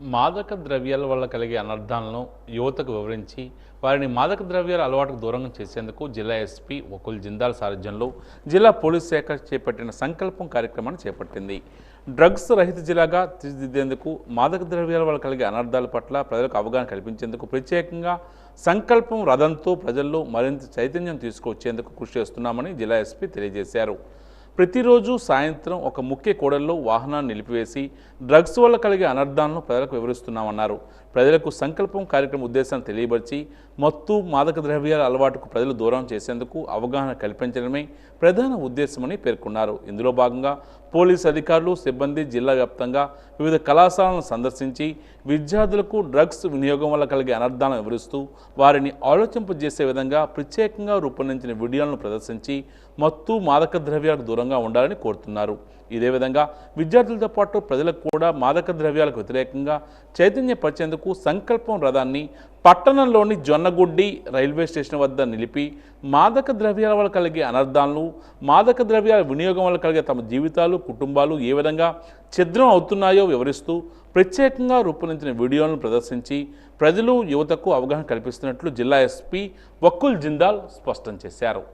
మాదక ద్రవ్యాల వల్ల కలిగే అనర్థాలను యువతకు వివరించి వారిని మాదక ద్రవ్యాల అలవాటుకు దూరంగా చేసేందుకు జిల్లా ఎస్పీ వకుల్ జిందాల్ సారథ్యంలో జిల్లా పోలీస్ శాఖ చేపట్టిన సంకల్పం కార్యక్రమాన్ని చేపట్టింది. డ్రగ్స్ రహిత జిల్లాగా తీర్చిదిద్దేందుకు మాదక ద్రవ్యాల వల్ల కలిగే అనర్థాల పట్ల ప్రజలకు అవగాహన కల్పించేందుకు ప్రత్యేకంగా సంకల్పం రథంతో ప్రజల్లో మరింత చైతన్యం తీసుకొచ్చేందుకు కృషి చేస్తున్నామని జిల్లా ఎస్పీ తెలియజేశారు. ప్రతిరోజు సాయంత్రం ఒక ముఖ్య కూడల్లో వాహనాన్ని నిలిపివేసి డ్రగ్స్ వల్ల కలిగే అనర్థాలను ప్రజలకు వివరిస్తున్నామన్నారు. ప్రజలకు సంకల్పం కార్యక్రమం ఉద్దేశాన్ని తెలియపరిచి మత్తు మాదక ద్రవ్యాల అలవాటుకు ప్రజలు దూరం చేసేందుకు అవగాహన కల్పించడమే ప్రధాన ఉద్దేశమని పేర్కొన్నారు. ఇందులో భాగంగా పోలీసు అధికారులు సిబ్బంది జిల్లా వ్యాప్తంగా వివిధ కళాశాలను సందర్శించి విద్యార్థులకు డ్రగ్స్ వినియోగం వల్ల కలిగే అనర్థాలను వివరిస్తూ వారిని ఆలోచింపజేసే విధంగా ప్రత్యేకంగా రూపొందించిన వీడియోలను ప్రదర్శించి మత్తు మాదక ద్రవ్యాలకు దూరంగా ఉండాలని కోరుతున్నారు. ఇదే విధంగా విద్యార్థులతో పాటు ప్రజలకు కూడా మాదక ద్రవ్యాలకు వ్యతిరేకంగా చైతన్యపరిచేందుకు సంకల్పం రథాన్ని పట్టణంలోని జొన్నగుడ్డి రైల్వే స్టేషన్ వద్ద నిలిపి మాదక ద్రవ్యాల వల్ల కలిగే అనర్థాలను మాదక ద్రవ్యాల వినియోగం వల్ల కలిగే తమ జీవితాలు కుటుంబాలు ఏ విధంగా ఛిద్రం అవుతున్నాయో వివరిస్తూ ప్రత్యేకంగా రూపొందించిన వీడియోలను ప్రదర్శించి ప్రజలు యువతకు అవగాహన కల్పిస్తున్నట్లు జిల్లా ఎస్పీ వక్కుల్ జిందాల్ స్పష్టం చేశారు.